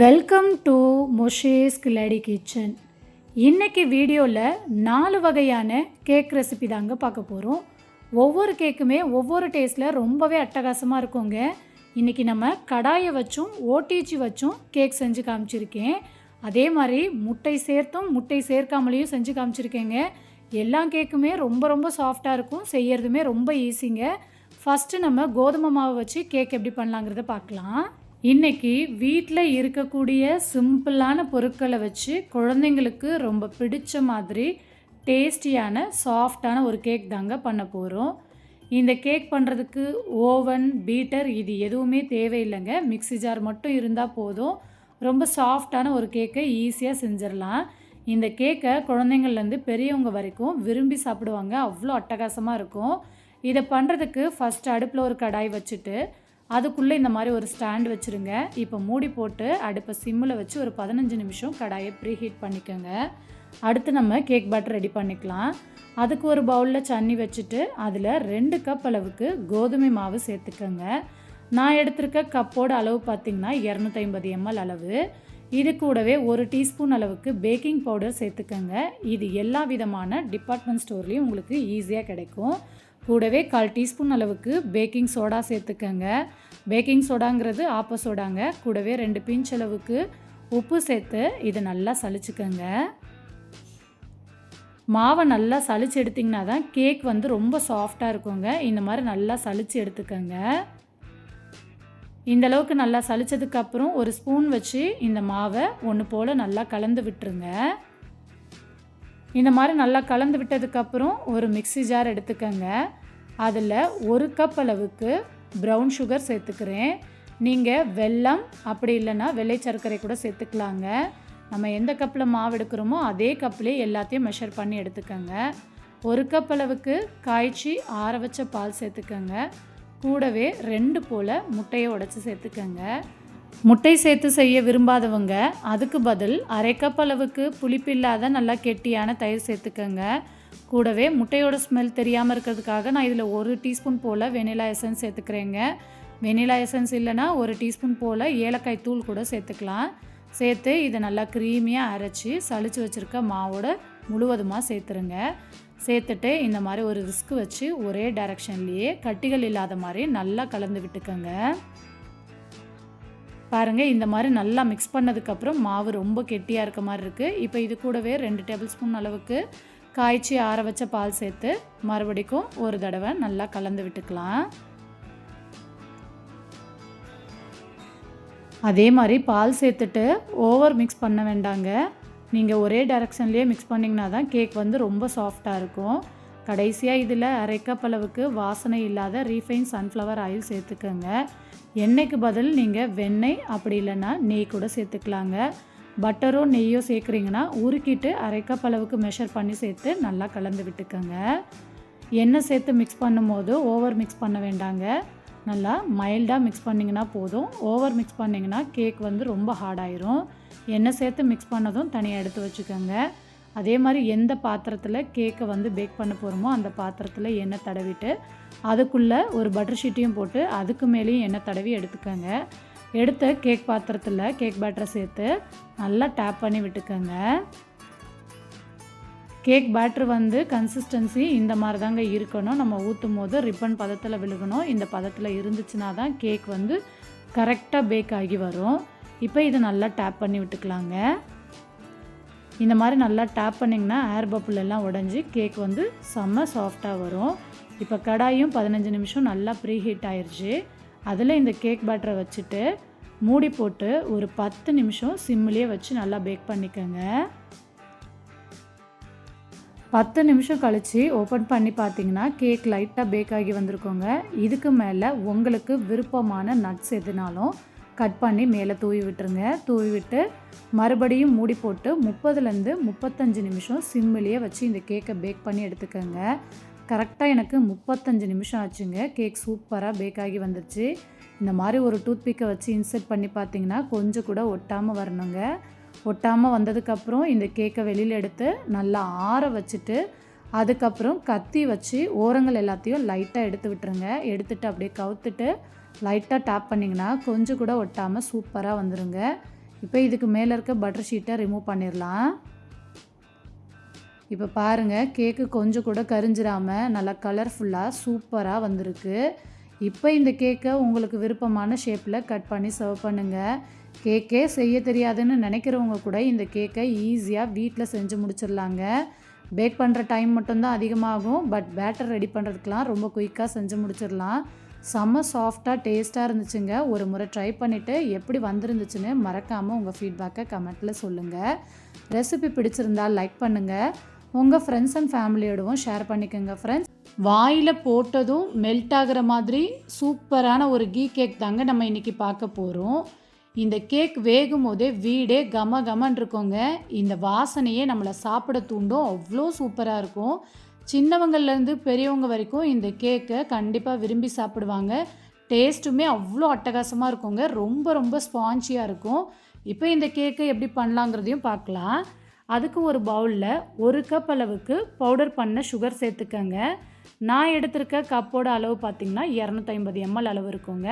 Welcome to மொஷேஸ் கிளாடி kitchen இன்றைக்கி வீடியோவில் நாலு வகையான கேக் ரெசிபி தாங்க பார்க்க போகிறோம் ஒவ்வொரு கேக்குமே ஒவ்வொரு டேஸ்ட்டில் ரொம்பவே அட்டகாசமாக இருக்குங்க. இன்றைக்கி நம்ம கடாயை வச்சும் ஓடிச்சி வச்சும் கேக் செஞ்சு காமிச்சிருக்கேன். அதே மாதிரி முட்டை சேர்த்தும் முட்டை சேர்க்காமலேயும் செஞ்சு காமிச்சிருக்கேங்க. எல்லா கேக்குமே ரொம்ப ரொம்ப சாஃப்டாக இருக்கும். செய்யறதுமே ரொம்ப ஈஸிங்க ஃபஸ்ட்டு நம்ம கோதுமை மாவு வச்சு கேக் எப்படி பண்ணலாங்கிறத பார்க்கலாம். இன்னைக்கு வீட்டில் இருக்கக்கூடிய சிம்பிளான பொருட்களை வச்சு குழந்தைங்களுக்கு ரொம்ப பிடிச்ச மாதிரி டேஸ்டியான சாஃப்டான ஒரு கேக் தாங்க பண்ண போகிறோம் இந்த கேக் பண்ணுறதுக்கு ஓவன் பீட்டர் இது எதுவுமே தேவையில்லைங்க. மிக்ஸி ஜார் மட்டும் இருந்தால் போதும். ரொம்ப சாஃப்டான ஒரு கேக்கை ஈஸியாக செஞ்சிடலாம். இந்த கேக்கை குழந்தைங்கள்லேருந்து பெரியவங்க வரைக்கும் விரும்பி சாப்பிடுவாங்க. அவ்வளோ அட்டகாசமாக இருக்கும். இதை பண்ணுறதுக்கு ஃபஸ்ட் அடுப்பில் ஒரு கடாய் வச்சுட்டு அதுக்குள்ளே இந்த மாதிரி ஒரு ஸ்டாண்ட் வச்சுருங்க. இப்போ மூடி போட்டு அடுப்பை சிம்மில் வச்சு ஒரு பதினஞ்சு நிமிஷம் கடாயை ப்ரீ ஹீட் பண்ணிக்கோங்க. அடுத்து நம்ம கேக் பேட்டர் ரெடி பண்ணிக்கலாம். அதுக்கு ஒரு பவுலில் சன்னி வச்சுட்டு அதில் ரெண்டு கப் அளவுக்கு கோதுமை மாவு சேர்த்துக்கோங்க. நான் எடுத்திருக்க கப்போட அளவு பார்த்திங்கன்னா இரநூத்தைம்பது எம்எல் அளவு. இது கூடவே ஒரு டீஸ்பூன் அளவுக்கு பேக்கிங் பவுடர் சேர்த்துக்கோங்க. இது எல்லா விதமான டிபார்ட்மெண்ட் ஸ்டோர்லேயும் உங்களுக்கு ஈஸியாக கிடைக்கும். கூடவே கால் டீஸ்பூன் அளவுக்கு பேக்கிங் சோடா சேர்த்துக்கங்க. பேக்கிங் சோடாங்கிறது ஆப்ப சோடாங்க. கூடவே ரெண்டு பிஞ்ச் அளவுக்கு உப்பு சேர்த்து இதை நல்லா சளிச்சுக்கோங்க. மாவை நல்லா சளிச்சு எடுத்திங்கன்னா தான் கேக் வந்து ரொம்ப சாஃப்டாக இருக்குங்க. இந்த மாதிரி நல்லா சளிச்சு எடுத்துக்கோங்க. இந்த அளவுக்கு நல்லா சலிச்சதுக்கப்புறம் ஒரு ஸ்பூன் வச்சு இந்த மாவை ஒன்று போல் நல்லா கலந்து விட்டுருங்க. இந்த மாதிரி நல்லா கலந்து விட்டதுக்கப்புறம் ஒரு மிக்ஸி ஜார் எடுத்துக்கோங்க. அதில் ஒரு கப் அளவுக்கு ப்ரௌன் சுகர் சேர்த்துக்கிறேன். நீங்கள் வெல்லம் அப்படி இல்லைன்னா வெள்ளை சர்க்கரை கூட சேர்த்துக்கலாங்க. நம்ம எந்த கப்பில் மாவு எடுக்கிறோமோ அதே கப்லேயே எல்லாத்தையும் மெஷர் பண்ணி எடுத்துக்கோங்க. ஒரு கப் அளவுக்கு காய்ச்சி ஆற வச்ச பால் சேர்த்துக்கோங்க. கூடவே ரெண்டு போல் முட்டையை உடச்சி சேர்த்துக்கோங்க. முட்டை சேர்த்து செய்ய விரும்பாதவங்க அதுக்கு பதில் அரை கப் அளவுக்கு புளிப்பில்லாத நல்லா கெட்டியான தயிர் சேர்த்துக்கோங்க. கூடவே முட்டையோட ஸ்மெல் தெரியாமல் இருக்கிறதுக்காக நான் இதில் ஒரு டீஸ்பூன் போல் வெனிலா எசன்ஸ் சேர்த்துக்கிறேங்க. வெனிலா எசன்ஸ் இல்லைன்னா ஒரு டீஸ்பூன் போல் ஏலக்காய் தூள் கூட சேர்த்துக்கலாம். சேர்த்து இதை நல்லா க்ரீமியாக அரைச்சி சளிச்சு வச்சுருக்க மாவோட முழுவதுமாக சேர்த்துருங்க. சேர்த்துட்டு இந்த மாதிரி ஒரு ரிஸ்க் வச்சு ஒரே டைரக்ஷன்லேயே கட்டிகள் இல்லாத மாதிரி நல்லா கலந்து விட்டுக்கோங்க. பாருங்கள் இந்த மாதிரி நல்லா மிக்ஸ் பண்ணதுக்கப்புறம் மாவு ரொம்ப கெட்டியாக இருக்க மாதிரி இருக்குது இப்போ இது கூடவே ரெண்டு டேபிள் ஸ்பூன் அளவுக்கு காய்ச்சி ஆற வச்ச பால் சேர்த்து மறுபடிக்கும் ஒரு தடவை நல்லா கலந்து விட்டுக்கலாம். அதே மாதிரி பால் சேர்த்துட்டு ஓவர் மிக்ஸ் பண்ண வேண்டாங்க. நீங்கள் ஒரே டைரக்ஷன்லேயே மிக்ஸ் பண்ணிங்கன்னா தான் கேக் வந்து ரொம்ப சாஃப்டாக இருக்கும். கடைசியாக இதில் அரை கப் அளவுக்கு வாசனை இல்லாத ரீஃபைன் சன்ஃப்ளவர் ஆயில் சேர்த்துக்கோங்க. எண்ணெய்க்கு பதில்? நீங்கள் வெண்ணெய் அப்படி இல்லைன்னா நெய் கூட சேர்த்துக்கலாங்க. பட்டரோ நெய்யோ சேர்க்குறீங்கன்னா உருக்கிட்டு அரைக்கப் அளவுக்கு மெஷர் பண்ணி சேர்த்து நல்லா கலந்து விட்டுக்கோங்க. எண்ணெய் சேர்த்து மிக்ஸ் பண்ணும்போது ஓவர் மிக்ஸ் பண்ண வேண்டாங்க. நல்லா மைல்டாக மிக்ஸ் பண்ணிங்கன்னா போதும். ஓவர் மிக்ஸ் பண்ணிங்கன்னா கேக் வந்து ரொம்ப ஹார்டாயிரும் எண்ணெய் சேர்த்து மிக்ஸ் பண்ணதும் தனியாக எடுத்து வச்சுக்கோங்க. அதே மாதிரி எந்த பாத்திரத்தில் கேக்கை வந்து பேக் பண்ண போகிறோமோ அந்த பாத்திரத்தில் எண்ணெய் தடவிட்டு அதுக்குள்ளே ஒரு பட்டர் ஷீட்டையும் போட்டு அதுக்கு மேலேயும் எண்ணெய் தடவி எடுத்துக்கோங்க. எடுத்த கேக் பாத்திரத்தில் கேக் பேட்டரை சேர்த்து நல்லா டேப் பண்ணி விட்டுக்கோங்க. கேக் பேட்ரு வந்து கன்சிஸ்டன்சி இந்த மாதிரி தாங்க இருக்கணும். நம்ம ஊற்றும் போது ரிப்பன் பதத்தில் விழுகணும். இந்த பதத்தில் இருந்துச்சுன்னா தான் கேக் வந்து கரெக்டாக பேக் ஆகி வரும். இப்போ இதை நல்லா டேப் பண்ணி விட்டுக்கலாங்க. இந்த மாதிரி நல்லா டேப் பண்ணிங்கன்னா ஏர் பப்புள் எல்லாம் உடஞ்சி கேக் வந்து செம்ம சாஃப்டாக வரும். இப்போ கடாயும் பதினஞ்சு நிமிஷம் நல்லா ப்ரீ ஹீட் ஆயிடுச்சு அதில் இந்த கேக் பேட்டரை வச்சுட்டு மூடி போட்டு ஒரு பத்து நிமிஷம் சிம்மிலே வச்சு நல்லா பேக் பண்ணிக்கோங்க. பத்து நிமிஷம் கழித்து ஓப்பன் பண்ணி பார்த்தீங்கன்னா கேக் லைட்டாக பேக் ஆகி வந்திருக்கோங்க. இதுக்கு மேலே உங்களுக்கு விருப்பமான நட்ஸ் எதுனாலும் கட் பண்ணி மேலே தூவி விட்டுருங்க. தூவி விட்டு மறுபடியும் மூடி போட்டு முப்பதுலேருந்து முப்பத்தஞ்சு நிமிஷம் சிம்மிலேயே வச்சு இந்த கேக்கை பேக் பண்ணி எடுத்துக்கோங்க. கரெக்டாக எனக்கு முப்பத்தஞ்சு நிமிஷம் ஆச்சுங்க. கேக் சூப்பராக பேக் ஆகி வந்துருச்சு. இந்த மாதிரி ஒரு டூத் பிக்கை வச்சு இன்சர்ட் பண்ணி பார்த்தீங்கன்னா கொஞ்சம் கூட ஒட்டாமல் வரணுங்க. ஒட்டாமல் வந்ததுக்கப்புறம் இந்த கேக்கை வெளியில் எடுத்து நல்லா ஆற வச்சுட்டு அதுக்கப்புறம் கத்தி வச்சு ஓரங்கள் எல்லாத்தையும் லைட்டாக எடுத்து விட்டுருங்க. எடுத்துட்டு அப்படியே கவுத்துட்டு லைட்டாக டேப் பண்ணிங்கன்னா கொஞ்சம் கூட ஒட்டாமல் சூப்பராக வந்துடுங்க இப்போ இதுக்கு மேலே இருக்க பட்டர் ஷீட்டை ரிமூவ் பண்ணிடலாம் இப்போ பாருங்கள் கேக்கு கொஞ்சம் கூட கரிஞ்சிராமல் நல்லா கலர்ஃபுல்லாக சூப்பராக வந்திருக்கு. இப்போ இந்த கேக்கை உங்களுக்கு விருப்பமான ஷேப்பில் கட் பண்ணி சர்வ் பண்ணுங்கள் கேக்கே செய்ய தெரியாதுன்னு நினைக்கிறவங்க கூட இந்த கேக்கை ஈஸியாக வீட்டில் செஞ்சு முடிச்சிடலாங்க பேக் பண்ணுற டைம் மட்டும்தான் அதிகமாகும் பட் பேட்டர் ரெடி பண்ணுறதுக்கெலாம் ரொம்ப குயிக்காக செஞ்சு முடிச்சிடலாம் செம்ம சாஃப்டாக டேஸ்ட்டாக இருந்துச்சுங்க. ஒரு முறை ட்ரை பண்ணிவிட்டு எப்படி வந்திருந்துச்சுன்னு மறக்காமல் உங்கள் ஃபீட்பேக்கை கமெண்ட்டில் சொல்லுங்கள் ரெசிபி பிடிச்சிருந்தால் லைக் பண்ணுங்கள் உங்கள் ஃப்ரெண்ட்ஸ் அண்ட் ஃபேமிலியோடவும் ஷேர் பண்ணிக்கோங்க ஃப்ரெண்ட்ஸ் வாயில் போட்டதும் மெல்ட் ஆகிற மாதிரி சூப்பரான ஒரு கீ கேக் தாங்க நம்ம இன்றைக்கி பார்க்க போகிறோம் இந்த கேக் வேகும் போதே வீடே கம கமன் இருக்கோங்க. இந்த வாசனையே நம்மளை சாப்பிட தூண்டும். அவ்வளோ சூப்பராக இருக்கும். சின்னவங்கள்லேருந்து பெரியவங்க வரைக்கும் இந்த கேக்கை கண்டிப்பாக விரும்பி சாப்பிடுவாங்க. டேஸ்ட்டுமே அவ்வளோ அட்டகாசமாக இருக்குங்க. ரொம்ப ரொம்ப ஸ்பான்ச்சியாக இருக்கும். இப்போ இந்த கேக்கை எப்படி பண்ணலாங்கிறதையும் பார்க்கலாம். அதுக்கு ஒரு பவுலில் ஒரு கப் அளவுக்கு பவுடர் பண்ண சுகர் சேர்த்துக்கங்க. நான் எடுத்திருக்க கப்போட அளவு பார்த்திங்கன்னா இரநூத்தி எம்எல் அளவு இருக்குங்க.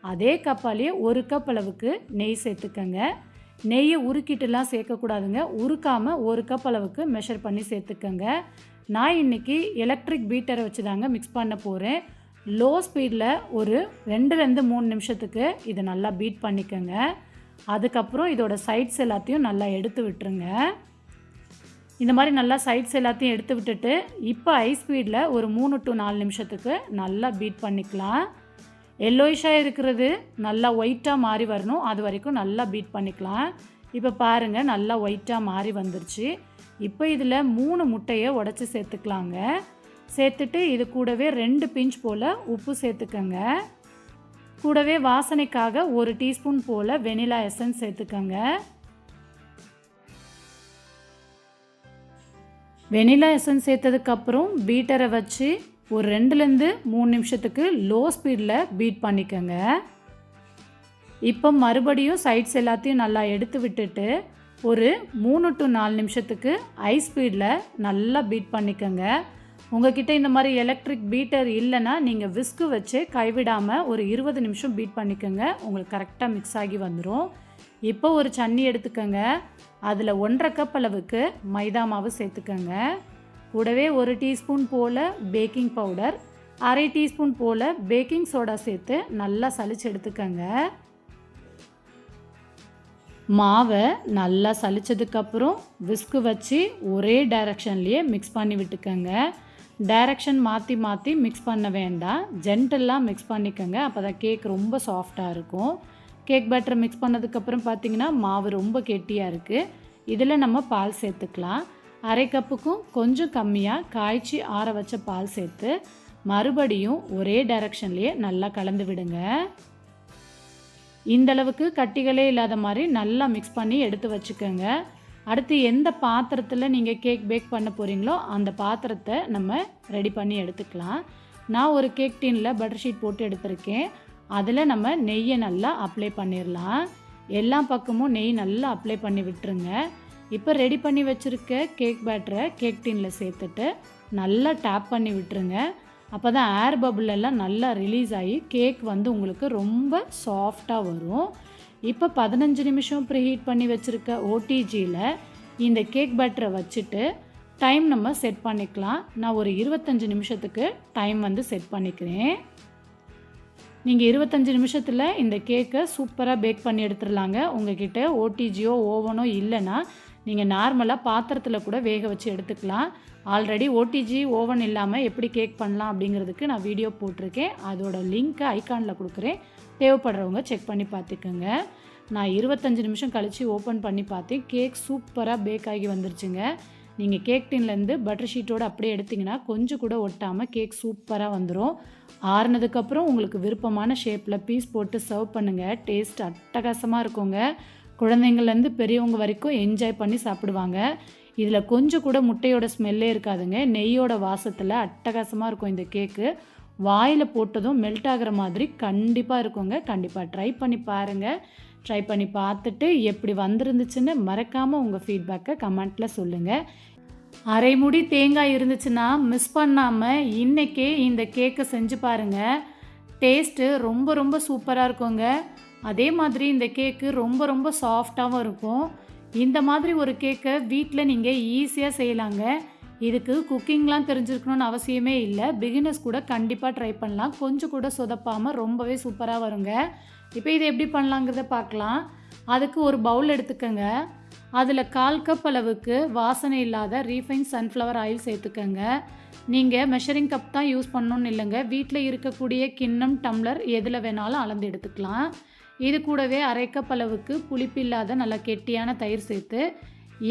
அதே கப்பாலேயே ஒரு கப் அளவுக்கு நெய் சேர்த்துக்கங்க. நெய்யை உருக்கிட்டுலாம் சேர்க்கக்கூடாதுங்க. உருக்காமல் ஒரு கப் அளவுக்கு மெஷர் பண்ணி சேர்த்துக்கங்க. நான் இன்றைக்கி எலக்ட்ரிக் பீட்டரை வச்சு தாங்க மிக்ஸ் பண்ண போகிறேன் லோ ஸ்பீடில் ஒரு ரெண்டுலேருந்து மூணு நிமிஷத்துக்கு இதை நல்லா பீட் பண்ணிக்கோங்க. அதுக்கப்புறம் இதோட சைட்ஸ் எல்லாத்தையும் நல்லா எடுத்து விட்டுருங்க. இந்த மாதிரி நல்லா சைட்ஸ் எல்லாத்தையும் எடுத்து விட்டுட்டு இப்போ ஹை ஸ்பீடில் ஒரு மூணு டு நாலு நிமிஷத்துக்கு நல்லா பீட் பண்ணிக்கலாம். எல்லோயிஷாக இருக்கிறது நல்லா ஒயிட்டாக மாறி வரணும். அது வரைக்கும் நல்லா பீட் பண்ணிக்கலாம். இப்போ பாருங்கள் நல்லா ஒயிட்டாக மாறி வந்துருச்சு. இப்போ இதில் மூணு முட்டையை உடச்சி சேர்த்துக்கலாங்க. சேர்த்துட்டு இது கூடவே ரெண்டு பிஞ்ச் போல் உப்பு சேர்த்துக்கங்க. கூடவே வாசனைக்காக ஒரு டீஸ்பூன் போல் வெனிலா எசன்ஸ் சேர்த்துக்கோங்க. வெனிலா எசன்ஸ் சேர்த்ததுக்கப்புறம் பீட்டரை வச்சு ஒரு ரெண்டுலேருந்து மூணு நிமிஷத்துக்கு லோ ஸ்பீடில் பீட் பண்ணிக்கோங்க. இப்போ மறுபடியும் சைட்ஸ் எல்லாத்தையும் நல்லா எடுத்து விட்டுட்டு ஒரு மூணு டு நாலு நிமிஷத்துக்கு ஹை ஸ்பீடில் நல்லா பீட் பண்ணிக்கோங்க. உங்ககிட்ட இந்த மாதிரி எலக்ட்ரிக் பீட்டர் இல்லைன்னா நீங்கள் விஸ்கு வச்சு கைவிடாமல் ஒரு இருபது நிமிஷம் பீட் பண்ணிக்கோங்க. உங்களுக்கு கரெக்டாக மிக்ஸ் ஆகி வந்துடும் இப்போ ஒரு சன்னி எடுத்துக்கோங்க. அதில் ஒன்றரை கப் அளவுக்கு மைதா மாவு சேர்த்துக்கோங்க. கூடவே ஒரு டீஸ்பூன் போல் பேக்கிங் பவுடர் அரை டீஸ்பூன் போல் பேக்கிங் சோடா சேர்த்து நல்லா சளிச்சு எடுத்துக்கோங்க. மாவை நல்லா சளிச்சதுக்கப்புறம் விஸ்கு வச்சு ஒரே டைரக்ஷன்லேயே மிக்ஸ் பண்ணி விட்டுக்கோங்க. டைரக்ஷன் மாற்றி மாற்றி மிக்ஸ் பண்ண வேண்டாம். ஜென்டலாக மிக்ஸ் பண்ணிக்கோங்க. அப்போ தான் கேக் ரொம்ப சாஃப்டாக இருக்கும். கேக் பேட்டர் மிக்ஸ் பண்ணதுக்கப்புறம் பார்த்தீங்கன்னா மாவு ரொம்ப கெட்டியாக இருக்குது இதில் நம்ம பால் சேர்த்துக்கலாம். அரை கப்புக்கும் கொஞ்சம் கம்மியாக காய்ச்சி ஆற வச்ச பால் சேர்த்து மறுபடியும் ஒரே டைரக்ஷன்லேயே நல்லா கலந்து விடுங்க. இந்த அளவுக்கு கட்டிகளே இல்லாத மாதிரி நல்லா மிக்ஸ் பண்ணி எடுத்து வச்சுக்கோங்க. அடுத்து எந்த பாத்திரத்தில் நீங்கள் கேக் பேக் பண்ண போகிறீங்களோ அந்த பாத்திரத்தை நம்ம ரெடி பண்ணி எடுத்துக்கலாம். நான் ஒரு கேக் டீனில் பட்டர் ஷீட் போட்டு எடுத்திருக்கேன். அதில் நம்ம நெய்யை நல்லா அப்ளை பண்ணிடலாம் எல்லா பக்கமும் நெய் நல்லா அப்ளை பண்ணி விட்டுருங்க. இப்போ ரெடி பண்ணி வச்சுருக்க கேக் பேட்டரை கேக் டீனில் சேர்த்துட்டு நல்லா டேப் பண்ணி விட்டுருங்க. அப்போ தான் ஏர் பபுள் எல்லாம் நல்லா ரிலீஸ் ஆகி கேக் வந்து உங்களுக்கு ரொம்ப சாஃப்டாக வரும். இப்போ பதினஞ்சு நிமிஷம் ப்ரீஹீட் பண்ணி வச்சுருக்க ஓடிஜியில் இந்த கேக் பேட்டரை வச்சுட்டு டைம் நம்ம செட் பண்ணிக்கலாம். நான் ஒரு இருபத்தஞ்சி நிமிஷத்துக்கு டைம் வந்து செட் பண்ணிக்கிறேன். நீங்கள் இருபத்தஞ்சி நிமிஷத்தில் இந்த கேக்கை சூப்பராக பேக் பண்ணி எடுத்துடலாங்க. உங்ககிட்ட ஓடிஜியோ ஓவனோ இல்லைன்னா நீங்கள் நார்மலாக பாத்திரத்தில் கூட வேக வச்சு எடுத்துக்கலாம். ஆல்ரெடி ஓடிஜி ஓவன் இல்லாமல் எப்படி கேக் பண்ணலாம் அப்படிங்கிறதுக்கு நான் வீடியோ போட்டிருக்கேன். அதோட லிங்க்கை ஐக்கானில் கொடுக்குறேன். தேவைப்படுறவங்க செக் பண்ணி பார்த்துக்கோங்க. நான் இருபத்தஞ்சி நிமிஷம் கழித்து ஓப்பன் பண்ணி பார்த்தேன். கேக் சூப்பராக பேக் ஆகி வந்துருச்சுங்க. நீங்கள் கேக் டின்லேருந்து பட்டர் ஷீட்டோடு அப்படியே எடுத்திங்கன்னா கொஞ்சம் கூட ஒட்டாமல் கேக் சூப்பராக வந்துடும் ஆறுனதுக்கப்புறம் உங்களுக்கு விருப்பமான ஷேப்பில் பீஸ் போட்டு சர்வ் பண்ணுங்கள் டேஸ்ட் அட்டகாசமாக இருக்குங்க. குழந்தைங்கள்லேருந்து பெரியவங்க வரைக்கும் என்ஜாய் பண்ணி சாப்பிடுவாங்க. இதில் கொஞ்சம் கூட முட்டையோட ஸ்மெல்லே இருக்காதுங்க. நெய்யோட வாசத்தில் அட்டகாசமாக இருக்கும் இந்த கேக்கு வாயில் போட்டதும் மெல்ட் ஆகிற மாதிரி கண்டிப்பாக இருக்குங்க. கண்டிப்பாக ட்ரை பண்ணி பாருங்கள் ட்ரை பண்ணி பார்த்துட்டு எப்படி வந்திருந்துச்சுன்னு மறக்காமல் உங்கள் ஃபீட்பேக்கை கமெண்ட்டில் சொல்லுங்கள் அரை முடி தேங்காய் இருந்துச்சுன்னா மிஸ் பண்ணாமல் இன்றைக்கே இந்த கேக்கை செஞ்சு பாருங்கள் டேஸ்ட்டு ரொம்ப ரொம்ப சூப்பராக இருக்குங்க. அதே மாதிரி இந்த கேக்கு ரொம்ப ரொம்ப சாஃப்டாகவும் இருக்கும். இந்த மாதிரி ஒரு கேக்கை வீட்டில் நீங்கள் ஈஸியாக செய்யலாங்க. இதுக்கு குக்கிங்லாம் தெரிஞ்சிருக்கணும்னு அவசியமே இல்லை. பிகினர்ஸ் கூட கண்டிப்பாக ட்ரை பண்ணலாம். கொஞ்சம் கூட சொதப்பாமல் ரொம்பவே சூப்பராக வருங்க. இப்போ இதை எப்படி பண்ணலாங்கிறத பார்க்கலாம். அதுக்கு ஒரு பவுல் எடுத்துக்கோங்க. அதில் கால் கப் அளவுக்கு வாசனை இல்லாத ரீஃபைன் சன்ஃப்ளவர் ஆயில் சேர்த்துக்கோங்க. நீங்கள் மெஷரிங் கப் தான் யூஸ் பண்ணணும்னு இல்லைங்க. வீட்டில் இருக்கக்கூடிய கிண்ணம் டம்ளர் எதில் வேணாலும் அளந்து எடுத்துக்கலாம். இது கூடவே அரைக்கப்பளவுக்கு அளவுக்கு புளிப்பு இல்லாத நல்லா கெட்டியான தயிர் சேர்த்து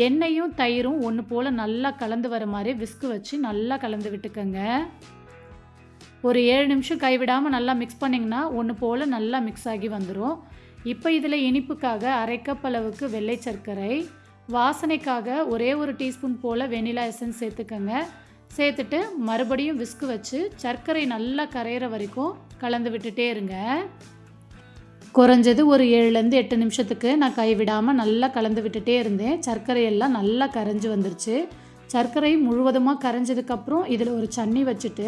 எண்ணெயும் தயிரும் ஒன்று போல் நல்லா கலந்து வர மாதிரி விஸ்கு வச்சு நல்லா கலந்து விட்டுக்கோங்க. ஒரு ஏழு நிமிஷம் கைவிடாமல் நல்லா மிக்ஸ் பண்ணிங்கன்னா ஒன்று போல் நல்லா மிக்ஸ் ஆகி வந்துடும் இப்போ இதில் இனிப்புக்காக அரைக்கப்பளவுக்கு அளவுக்கு வெள்ளை சர்க்கரை வாசனைக்காக ஒரே ஒரு டீஸ்பூன் போல் வெனிலா எசன்ஸ் சேர்த்துக்கோங்க. சேர்த்துட்டு மறுபடியும் விஸ்கு வச்சு சர்க்கரை நல்லா கரையிற வரைக்கும் கலந்து விட்டுட்டே இருங்க. குறைஞ்சது ஒரு ஏழுலேருந்து எட்டு நிமிஷத்துக்கு நான் கைவிடாமல் நல்லா கலந்து விட்டுட்டே இருந்தேன். சர்க்கரையெல்லாம் நல்லா கரைஞ்சி வந்துருச்சு. சர்க்கரை முழுவதுமாக கரைஞ்சதுக்கப்புறம் இதில் ஒரு சன்னி வச்சுட்டு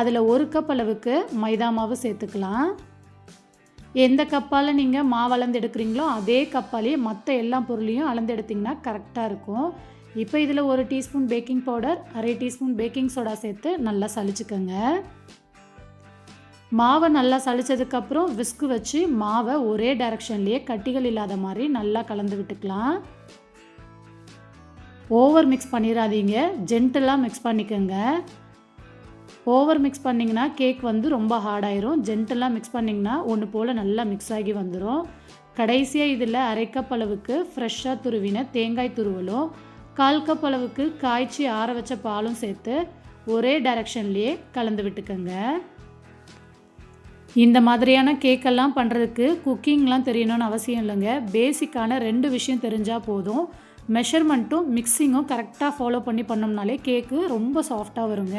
அதில் ஒரு கப் அளவுக்கு மைதா மாவு சேர்த்துக்கலாம். எந்த கப்பால் நீங்கள் மாவு அளந்து எடுக்கிறீங்களோ அதே கப்பாலேயே மற்ற எல்லா பொருளையும் அளந்து எடுத்திங்கன்னா கரெக்டாக இருக்கும். இப்போ இதில் ஒரு டீஸ்பூன் பேக்கிங் பவுடர் அரை டீஸ்பூன் பேக்கிங் சோடா சேர்த்து நல்லா சளிச்சுக்கோங்க. மாவை நல்லா சளிச்சதுக்கப்புறம் விஸ்கு வச்சு மாவை ஒரே டைரக்ஷன்லேயே கட்டிகள் இல்லாத மாதிரி நல்லா கலந்து விட்டுக்கலாம். ஓவர் மிக்ஸ் பண்ணிடாதீங்க ஜென்டலாக மிக்ஸ் பண்ணிக்கோங்க. ஓவர் மிக்ஸ் பண்ணிங்கன்னா கேக் வந்து ரொம்ப ஹார்டாயிரும் ஜென்டலாக மிக்ஸ் பண்ணிங்கன்னா ஒன்று போல் நல்லா மிக்ஸ் ஆகி வந்துடும் கடைசியாக இதில் அரை கப் அளவுக்கு ஃப்ரெஷ்ஷாக துருவின தேங்காய் துருவலும் கால் கப் அளவுக்கு காய்ச்சி ஆற வச்ச பாலும் சேர்த்து ஒரே டைரக்ஷன்லேயே கலந்து விட்டுக்கோங்க. இந்த மாதிரியான கேக்கெல்லாம் பண்ணுறதுக்கு குக்கிங்லாம் தெரியணும்னு அவசியம் இல்லைங்க. பேசிக்கான ரெண்டு விஷயம் தெரிஞ்சால் போதும். மெஷர்மெண்ட்டும் மிக்சிங்கும் கரெக்டாக ஃபாலோ பண்ணி பண்ணோம்னாலே கேக்கு ரொம்ப சாஃப்டாக வருங்க.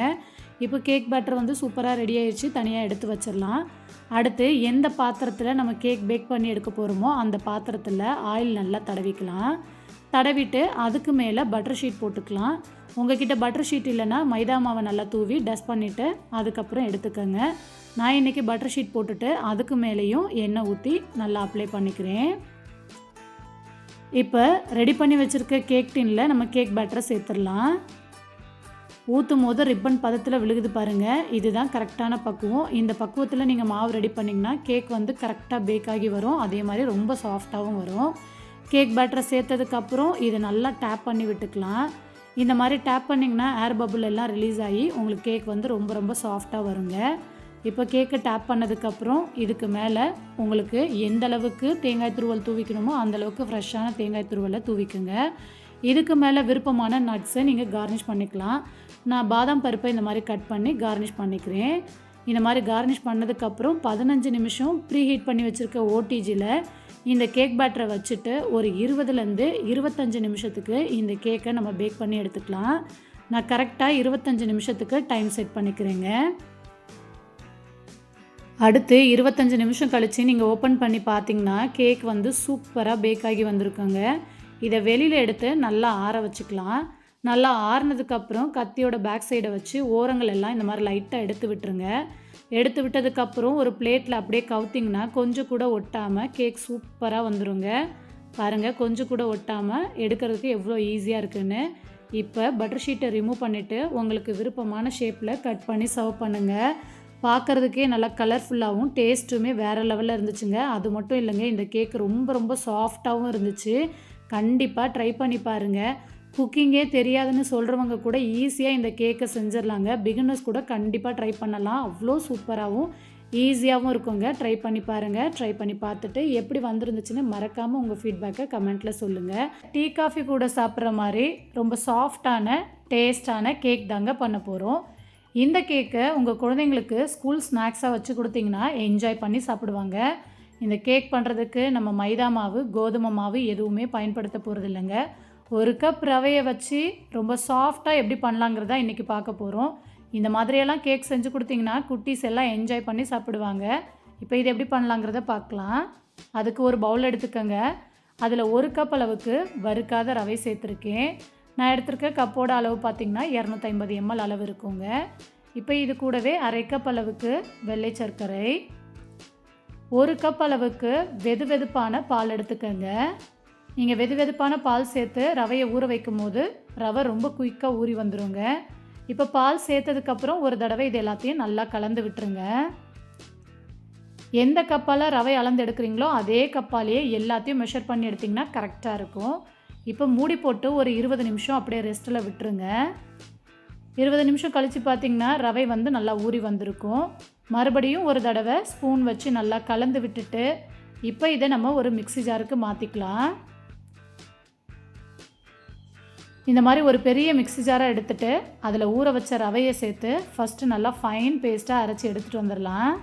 இப்போ கேக் பேட்டர் வந்து சூப்பராக ரெடி ஆயிடுச்சு தனியாக எடுத்து வச்சிடலாம். அடுத்து எந்த பாத்திரத்தில் நம்ம கேக் பேக் பண்ணி எடுக்க போகிறோமோ அந்த பாத்திரத்தில் ஆயில் நல்லா தடவிக்கலாம். தடவிட்டு அதுக்கு மேலே பட்டர் ஷீட் போட்டுக்கலாம். உங்ககிட்ட பட்டர் ஷீட் இல்லைன்னா மைதா மாவை நல்லா தூவி டஸ்ட் பண்ணிவிட்டு அதுக்கப்புறம் எடுத்துக்கோங்க. நான் இன்றைக்கி பட்டர் ஷீட் போட்டுட்டு அதுக்கு மேலேயும் எண்ணெய் ஊற்றி நல்லா அப்ளை பண்ணிக்கிறேன். இப்போ ரெடி பண்ணி வச்சுருக்க கேக் டின்னில் நம்ம கேக் பேட்டரை சேர்த்துடலாம். ஊற்றும் போது ரிப்பன் பதத்தில் விழுகுது பாருங்கள் இதுதான் கரெக்டான பக்குவம். இந்த பக்குவத்தில் நீங்கள் மாவு ரெடி பண்ணிங்கன்னா கேக் வந்து கரெக்டாக பேக் ஆகி வரும். அதே மாதிரி ரொம்ப சாஃப்டாகவும் வரும். கேக் பேட்டரை சேர்த்ததுக்கப்புறம் இதை நல்லா டேப் பண்ணி விட்டுக்கலாம். இந்த மாதிரி டேப் பண்ணிங்கன்னா ஏர் பபுள் எல்லாம் ரிலீஸ் ஆகி உங்களுக்கு கேக் வந்து ரொம்ப ரொம்ப சாஃப்டாக வருங்க. இப்போ கேக்கை டேப் பண்ணதுக்கப்புறம் இதுக்கு மேலே உங்களுக்கு எந்த அளவுக்கு தேங்காய் துருவல் தூவிக்கணுமோ அந்தளவுக்கு ஃப்ரெஷ்ஷான தேங்காய் துருவலை தூவிக்குங்க. இதுக்கு மேலே விருப்பமான நட்ஸை நீங்கள் கார்னிஷ் பண்ணிக்கலாம். நான் பாதாம் பருப்பை இந்த மாதிரி கட் பண்ணி கார்னிஷ் பண்ணிக்கிறேன். இந்த மாதிரி கார்னிஷ் பண்ணதுக்கப்புறம் பதினஞ்சு நிமிஷம் ப்ரீ ஹீட் பண்ணி வச்சுருக்க ஓடிஜியில் இந்த கேக் பேட்டரை வச்சுட்டு ஒரு இருபதுலேருந்து இருபத்தஞ்சு நிமிஷத்துக்கு இந்த கேக்கை நம்ம பேக் பண்ணி எடுத்துக்கலாம். நான் கரெக்டாக இருபத்தஞ்சு நிமிஷத்துக்கு டைம் செட் பண்ணிக்கிறேங்க. அடுத்து இருபத்தஞ்சு நிமிஷம் கழித்து நீங்கள் ஓப்பன் பண்ணி பார்த்தீங்கன்னா கேக் வந்து சூப்பராக பேக் ஆகி வந்திருக்குங்க. இதை வெளியில் எடுத்து நல்லா ஆற வச்சுக்கலாம். நல்லா ஆறுனதுக்கப்புறம் கத்தியோட பேக் சைடை வச்சு ஓரங்கள் எல்லாம் இந்த மாதிரி லைட்டாக எடுத்து விட்டுருங்க. எடுத்து விட்டதுக்கப்புறம் ஒரு பிளேட்டில் அப்படியே கவுத்திங்கன்னா கொஞ்சம் கூட ஒட்டாமல் கேக் சூப்பராக வந்துடுங்க பாருங்கள் கொஞ்சம் கூட ஒட்டாமல் எடுக்கிறதுக்கு எவ்வளோ ஈஸியாக இருக்குன்னு. இப்போ பட்டர் ஷீட்டை ரிமூவ் பண்ணிவிட்டு உங்களுக்கு விருப்பமான ஷேப்பில் கட் பண்ணி சர்வ் பண்ணுங்கள் பார்க்குறதுக்கே நல்லா கலர்ஃபுல்லாகவும் டேஸ்ட்டுமே வேறு லெவலில் இருந்துச்சுங்க. அது மட்டும் இல்லைங்க இந்த கேக் ரொம்ப ரொம்ப சாஃப்டாகவும் இருந்துச்சு. கண்டிப்பாக ட்ரை பண்ணி பாருங்கள் குக்கிங்கே தெரியாதுன்னு சொல்கிறவங்க கூட ஈஸியாக இந்த கேக்கை செஞ்சிடலாங்க. பிகினர்ஸ் கூட கண்டிப்பாக ட்ரை பண்ணலாம். அவ்வளோ சூப்பராகவும் ஈஸியாகவும் இருக்குங்க. ட்ரை பண்ணி பாருங்கள் ட்ரை பண்ணி பார்த்துட்டு எப்படி வந்துருந்துச்சுன்னு மறக்காமல் உங்கள் ஃபீட்பேக்கை கமெண்ட்டில் சொல்லுங்கள் டீ காஃபி கூட சாப்பிட்ற மாதிரி ரொம்ப சாஃப்டான டேஸ்டான கேக் தாங்க பண்ண போகிறோம் இந்த கேக்கை உங்கள் குழந்தைங்களுக்கு ஸ்கூல் ஸ்நாக்ஸாக வச்சு கொடுத்தீங்கன்னா என்ஜாய் பண்ணி சாப்பிடுவாங்க. இந்த கேக் பண்ணுறதுக்கு நம்ம மைதா மாவு கோதுமை மாவு எதுவுமே பயன்படுத்த போகிறது இல்லைங்க ஒரு கப் ரவையை வச்சு ரொம்ப சாஃப்டாக எப்படி பண்ணலாங்கிறதா இன்றைக்கி பார்க்க போகிறோம் இந்த மாதிரியெல்லாம் கேக் செஞ்சு கொடுத்தீங்கன்னா குட்டீஸ் எல்லாம் என்ஜாய் பண்ணி சாப்பிடுவாங்க. இப்போ இது எப்படி பண்ணலாங்கிறத பார்க்கலாம். அதுக்கு ஒரு பவுல் எடுத்துக்கோங்க. அதில் ஒரு கப் அளவுக்கு வறுக்காத ரவை சேர்த்துருக்கேன். நான் எடுத்திருக்க கப்போட அளவு பார்த்திங்கன்னா இரநூத்தைம்பது எம்எல் அளவு இருக்குங்க. இப்போ இது கூடவே அரை கப் அளவுக்கு வெள்ளை சர்க்கரை. ஒரு கப் அளவுக்கு வெது வெதுப்பான பால் எடுத்துக்கோங்க. நீங்கள் வெது வெதுப்பான பால் சேர்த்து ரவையை ஊற வைக்கும் போது ரவை ரொம்ப குயிக்காக ஊறி வந்துருங்க. இப்போ பால் சேர்த்ததுக்கப்புறம் ஒரு தடவை இது எல்லாத்தையும் நல்லா கலந்து விட்டுருங்க. எந்த கப்பால் ரவை அளந்து எடுக்கிறீங்களோ அதே கப்பாலேயே எல்லாத்தையும் மெஷர் பண்ணி எடுத்திங்கன்னா கரெக்டாக இருக்கும். இப்போ மூடி போட்டு ஒரு இருபது நிமிஷம் அப்படியே ரெஸ்ட்டில் விட்டுருங்க. இருபது நிமிஷம் கழித்து பார்த்திங்கன்னா ரவை வந்து நல்லா ஊறி வந்திருக்கும். மறுபடியும் ஒரு தடவை ஸ்பூன் வச்சு நல்லா கலந்து விட்டுட்டு இப்போ இதை நம்ம ஒரு மிக்ஸி ஜாருக்கு மாற்றிக்கலாம் இந்த மாதிரி ஒரு பெரிய மிக்ஸி ஜாராக எடுத்துகிட்டு அதில் ஊற வச்ச ரவையை சேர்த்து ஃபஸ்ட்டு நல்லா ஃபைன் பேஸ்ட்டாக அரைச்சி எடுத்துகிட்டு வந்துடலாம்.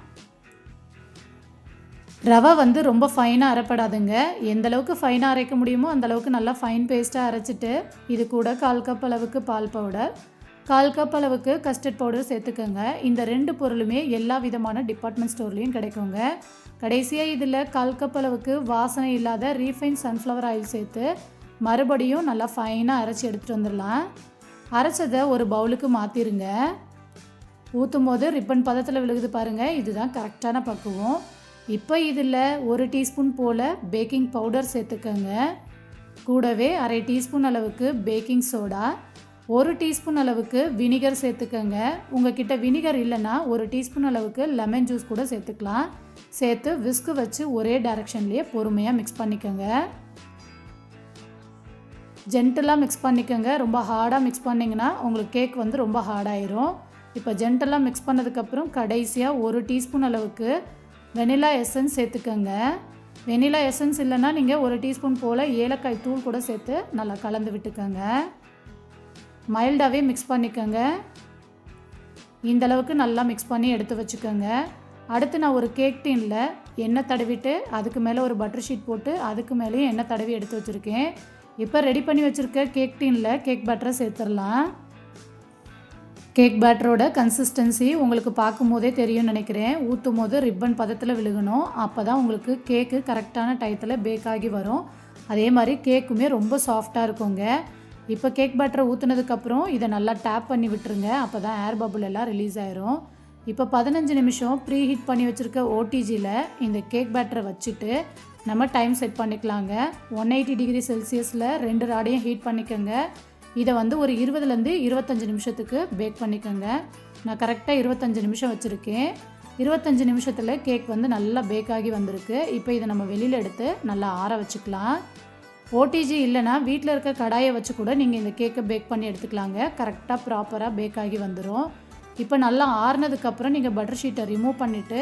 ரவை வந்து ரொம்ப ஃபைனாக அரைப்படாதுங்க. எந்த அளவுக்கு ஃபைனாக அரைக்க முடியுமோ அந்த அளவுக்கு நல்லா ஃபைன் பேஸ்ட்டாக அரைச்சிட்டு இது கூட கால் கப் அளவுக்கு பால் பவுடர் கால் கப் அளவுக்கு கஸ்டர்ட் பவுடர் சேர்த்துக்கோங்க. இந்த ரெண்டு பொருளுமே எல்லா விதமான டிபார்ட்மெண்ட் ஸ்டோர்லேயும் கிடைக்குங்க. கடைசியாக இதில் கால் கப் அளவுக்கு வாசனை இல்லாத ரீஃபைன் சன்ஃப்ளவர் ஆயில் சேர்த்து மறுபடியும் நல்லா ஃபைனாக அரைச்சி எடுத்துகிட்டு வந்துடலாம். அரைச்சதை ஒரு பவுலுக்கு மாற்றிருங்க ஊற்றும் போது ரிப்பன் பதத்தில் விழுகுது பாருங்கள் இதுதான் கரெக்டான பக்குவம். இப்போ இதில் ஒரு டீஸ்பூன் போல் பேக்கிங் பவுடர் சேர்த்துக்கோங்க. கூடவே அரை டீஸ்பூன் அளவுக்கு பேக்கிங் சோடா ஒரு டீஸ்பூன் அளவுக்கு வினிகர் சேர்த்துக்கோங்க. உங்ககிட்ட வினிகர் இல்லைன்னா ஒரு டீஸ்பூன் அளவுக்கு லெமன் ஜூஸ் கூட சேர்த்துக்கலாம். சேர்த்து விஸ்கு வச்சு ஒரே டைரக்ஷன்லேயே பொறுமையாக மிக்ஸ் பண்ணிக்கோங்க. ஜென்டலாக மிக்ஸ் பண்ணிக்கோங்க. ரொம்ப ஹார்டாக மிக்ஸ் பண்ணிங்கன்னா உங்களுக்கு கேக் வந்து ரொம்ப ஹார்டாயிரும் இப்போ ஜென்டலாக மிக்ஸ் பண்ணதுக்கப்புறம் கடைசியாக ஒரு டீஸ்பூன் அளவுக்கு வெனிலா எசன்ஸ் சேர்த்துக்கோங்க. வெனிலா எசன்ஸ் இல்லைன்னா நீங்கள் ஒரு டீஸ்பூன் போல் ஏலக்காய் தூள் கூட சேர்த்து நல்லா கலந்து விட்டுக்கோங்க. மைல்டாகவே மிக்ஸ் பண்ணிக்கோங்க. இந்த அளவுக்கு நல்லா மிக்ஸ் பண்ணி எடுத்து வச்சுக்கோங்க. அடுத்து நான் ஒரு கேக் டீனில் எண்ணெய் தடவிட்டு அதுக்கு மேலே ஒரு பட்டர் ஷீட் போட்டு அதுக்கு மேலேயும் எண்ணெய் தடவி எடுத்து வச்சுருக்கேன். இப்போ ரெடி பண்ணி வச்சுருக்க கேக் டீனில் கேக் பேட்டரை சேர்த்துடலாம். கேக் பேட்டரோட கன்சிஸ்டன்சி உங்களுக்கு பார்க்கும்போதே தெரியும்னு நினைக்கிறேன். ஊற்றும் போது ரிப்பன் பதத்தில் விழுகணும். அப்போ தான் உங்களுக்கு கேக்கு கரெக்டான டயத்தில் பேக் ஆகி வரும். அதே மாதிரி கேக்குமே ரொம்ப சாஃப்டாக இருக்குங்க. இப்போ கேக் பேட்டரை ஊற்றுனதுக்கப்புறம் இதை நல்லா டேப் பண்ணி விட்டுருங்க. அப்போ தான் ஏர் பபுள் எல்லாம் ரிலீஸ் ஆயிரும். இப்போ பதினஞ்சு நிமிஷம் ப்ரீ ஹீட் பண்ணி வச்சுருக்க ஓடிஜியில் இந்த கேக் பேட்டரை வச்சுட்டு நம்ம டைம் செட் பண்ணிக்கலாங்க. ஒன் எயிட்டி டிகிரி செல்சியஸில் ரெண்டு ராடையும் ஹீட் பண்ணிக்கோங்க. இதை வந்து ஒரு இருபதுலேருந்து இருபத்தஞ்சி நிமிஷத்துக்கு பேக் பண்ணிக்கோங்க. நான் கரெக்டாக இருபத்தஞ்சி நிமிஷம் வச்சுருக்கேன். இருபத்தஞ்சி நிமிஷத்தில் கேக் வந்து நல்லா பேக் ஆகி வந்திருக்கு. இப்போ இதை நம்ம வெளியில் எடுத்து நல்லா ஆற வச்சுக்கலாம். ஓடிஜி இல்லைன்னா வீட்டில் இருக்க கடாயை வச்சு கூட நீங்கள் இந்த கேக்கை பேக் பண்ணி எடுத்துக்கலாங்க. கரெக்டாக ப்ராப்பராக பேக் ஆகி வந்துடும் இப்போ நல்லா ஆறுனதுக்கப்புறம் நீங்கள் பட்டர் ஷீட்டை ரிமூவ் பண்ணிவிட்டு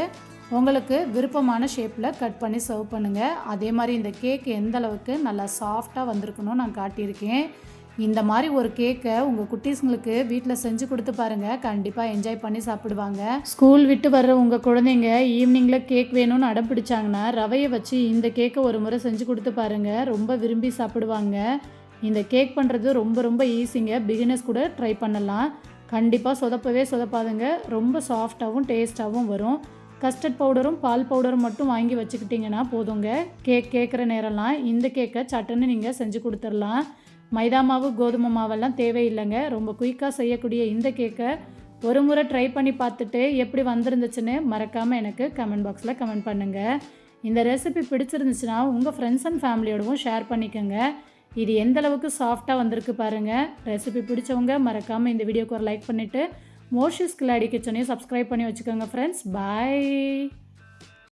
உங்களுக்கு விருப்பமான ஷேப்பில் கட் பண்ணி சர்வ் பண்ணுங்கள் அதே மாதிரி இந்த கேக் எந்த அளவுக்கு நல்லா சாஃப்டாக வந்திருக்கணும் நான் காட்டியிருக்கேன். இந்த மாதிரி ஒரு கேக்கை உங்கள் குட்டீஸுங்களுக்கு வீட்டில் செஞ்சு கொடுத்து பாருங்கள் கண்டிப்பாக என்ஜாய் பண்ணி சாப்பிடுவாங்க. ஸ்கூல் விட்டு வர்ற உங்கள் குழந்தைங்க ஈவினிங்கில் கேக் வேணும்னு அடம் பிடிச்சாங்கன்னா ரவையை வச்சு இந்த கேக்கை ஒரு முறை செஞ்சு கொடுத்து பாருங்கள் ரொம்ப விரும்பி சாப்பிடுவாங்க. இந்த கேக் பண்ணுறது ரொம்ப ரொம்ப ஈஸிங்க பிகினர்ஸ் கூட ட்ரை பண்ணலாம். கண்டிப்பாக சொதப்பவே சொதப்பாதுங்க. ரொம்ப சாஃப்டாகவும் டேஸ்ட்டாகவும் வரும். கஸ்டர்ட் பவுடரும் பால் பவுடரும் மட்டும் வாங்கி வச்சுக்கிட்டிங்கன்னா போதுங்க. கேக் கேட்குற நேரம்லாம் இந்த கேக்கை சட்டுன்னு நீங்கள் செஞ்சு கொடுத்துடலாம். மைதா மாவு கோதுமை மாவெல்லாம் தேவையில்லைங்க. ரொம்ப குயிக்காக செய்யக்கூடிய இந்த கேக்கை ஒரு முறை ட்ரை பண்ணி பார்த்துட்டு எப்படி வந்திருந்துச்சுன்னு மறக்காமல் எனக்கு கமெண்ட் பாக்ஸில் கமெண்ட் பண்ணுங்கள் இந்த ரெசிபி பிடிச்சிருந்துச்சுன்னா உங்கள் ஃப்ரெண்ட்ஸ் அண்ட் ஃபேமிலியோடவும் ஷேர் பண்ணிக்கோங்க. இது எந்த அளவுக்கு சாஃப்டாக வந்திருக்கு பாருங்கள் ரெசிபி பிடிச்சவங்க மறக்காமல் இந்த வீடியோக்கு ஒரு லைக் பண்ணிவிட்டு மோஷிஸ் கிளாடி கிச்சனையும் சப்ஸ்கிரைப் பண்ணி வச்சுக்கோங்க ஃப்ரெண்ட்ஸ் பாய்